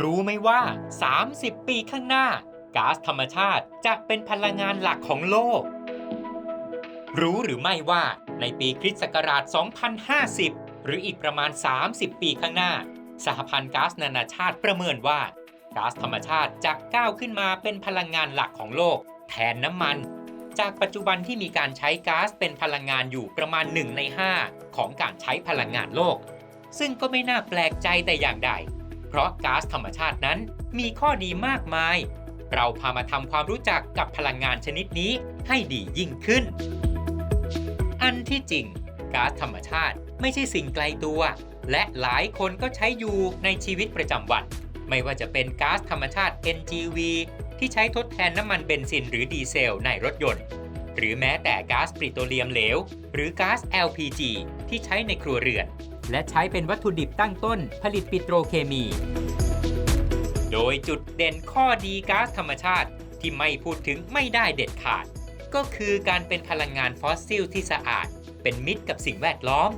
รู้ไหมว่า 30 ปีข้างหน้าก๊าซธรรมชาติจะเป็นพลังงานหลักของโลก รู้หรือไม่ว่าในปีคริสต์ศักราช 2050 หรืออีกประมาณ 30 ปีข้างหน้า สหพันธ์ก๊าซนานาชาติประเมินว่าก๊าซธรรมชาติจะก้าวขึ้นมาเป็นพลังงานหลักของโลก แทนน้ำมัน จากปัจจุบันที่มีการใช้ก๊าซเป็นพลังงานอยู่ประมาณ 1 ใน 5 ของการใช้พลังงานโลก ซึ่งก็ไม่น่าแปลกใจแต่อย่างใด ราะก๊าซธรรมชาตินั้นมีข้อดีมากมาย เราพามาทำความรู้จักกับพลังงานชนิดนี้ให้ดียิ่งขึ้น อันที่จริงก๊าซธรรมชาติไม่ใช่สิ่งไกลตัว และหลายคนก็ใช้อยู่ในชีวิตประจำวัน ไม่ว่าจะเป็นก๊าซธรรมชาติ NGV ที่ใช้ทดแทนน้ำมันเบนซินหรือดีเซลในรถยนต์ หรือแม้แต่ก๊าซปริโตรเลียมเหลว หรือก๊าซ LPG ที่ใช้ในครัวเรือน และใช้เป็นวัตถุดิบตั้งต้นผลิตปิโตรเคมี โดยจุดเด่นข้อดีก๊าซธรรมชาติที่ไม่พูดถึงไม่ได้เด็ดขาด ก็คือการเป็นพลังงานฟอสซิลที่สะอาด เป็นมิตรกับสิ่งแวดล้อม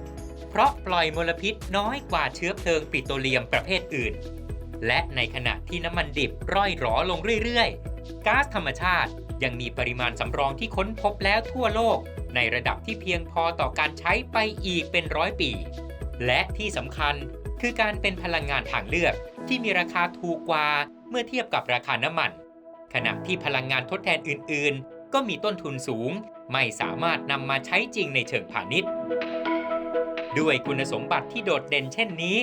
เพราะปล่อยมลพิษน้อยกว่าเชื้อเพลิงปิโตรเลียมประเภทอื่น และในขณะที่น้ำมันดิบร่อยหรอลงเรื่อยๆก๊าซธรรมชาติยังมีปริมาณสำรองที่ค้นพบแล้วทั่วโลก ในระดับที่เพียงพอต่อการใช้ไปอีกเป็นร้อยปี และที่สำคัญคือการเป็นพลังงานทางเลือกที่มีราคาถูกกว่าเมื่อเทียบกับราคาน้ำมัน ขณะที่พลังงานทดแทนอื่น ๆ ก็มีต้นทุนสูง ไม่สามารถนำมาใช้จริงในเชิงพาณิชย์ ด้วยคุณสมบัติที่โดดเด่นเช่นนี้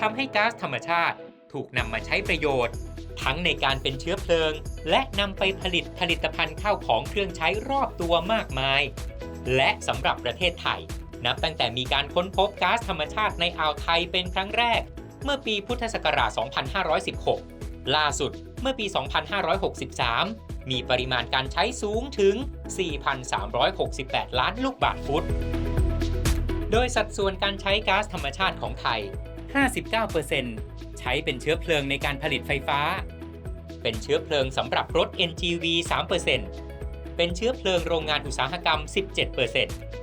ทำให้ก๊าซธรรมชาติถูกนำมาใช้ประโยชน์ ทั้งในการเป็นเชื้อเพลิง และนำไปผลิตผลิตภัณฑ์ข้าวของเครื่องใช้รอบตัวมากมาย และสำหรับประเทศไทย นับตั้งแต่มีการค้นพบก๊าซธรรมชาติในอ่าวไทยเป็นครั้งแรก เมื่อปีพุทธศักราช 2516 ล่าสุดเมื่อปี 2563 มีปริมาณการใช้สูงถึง 4,368 ล้านลูกบาศก์ฟุต โดยสัดส่วนการใช้ก๊าซธรรมชาติของไทย 59%ใช้เป็นเชื้อเพลิงในการผลิตไฟฟ้า เป็นเชื้อเพลิงสำหรับรถ NGV 3%เป็นเชื้อเพลิงโรงงานอุตสาหกรรม 17%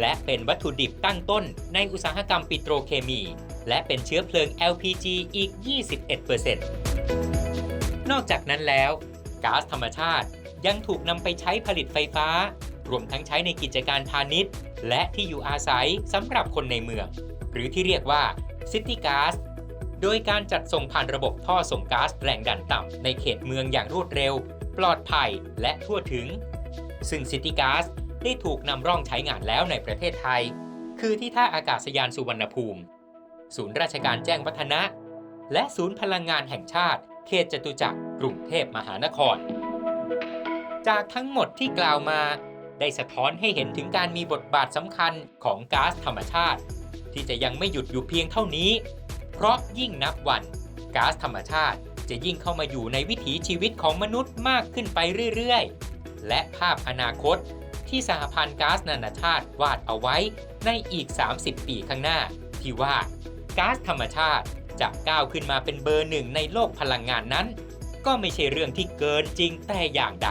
และเป็นวัตถุดิบตั้งต้นในอุตสาหกรรมปิโตรเคมี และเป็นเชื้อเพลิง LPG อีก 21%นอกจากนั้นแล้วก๊าซธรรมชาติยังถูกนำไปใช้ผลิตไฟฟ้า รวมทั้งใช้ในกิจการพาณิชย์ และที่อยู่อาศัยสำหรับคนในเมือง หรือที่เรียกว่า City Gas โดยการจัดส่งผ่านระบบท่อส่งก๊าซแรงดันต่ำในเขตเมืองอย่างรวดเร็ว ปลอดภัยและทั่วถึง ซึ่ง City Gas ได้ถูกนำร่องใช้งานแล้วในประเทศไทย คือที่ท่าอากาศยานสุวรรณภูมิ ศูนย์ราชการแจ้งวัฒนะ และศูนย์พลังงานแห่งชาติ เขตจตุจักรกรุงเทพมหานคร จากทั้งหมดที่กล่าวมา ได้สะท้อนให้เห็นถึงการมีบทบาทสำคัญของก๊าซธรรมชาติ ที่จะยังไม่หยุดอยู่เพียงเท่านี้ เพราะยิ่งนับวันก๊าซธรรมชาติจะยิ่งเข้ามาอยู่ในวิถีชีวิตของมนุษย์มากขึ้นไปเรื่อย ๆ และภาพอนาคต ที่สหพันธ์ก๊าซนานาชาติวาดเอาไว้ในอีก 30 ปีข้างหน้า ที่ว่าก๊าซธรรมชาติจะก้าวขึ้นมาเป็นเบอร์หนึ่งในโลกพลังงานนั้น ก็ไม่ใช่เรื่องที่เกินจริงแต่อย่างใด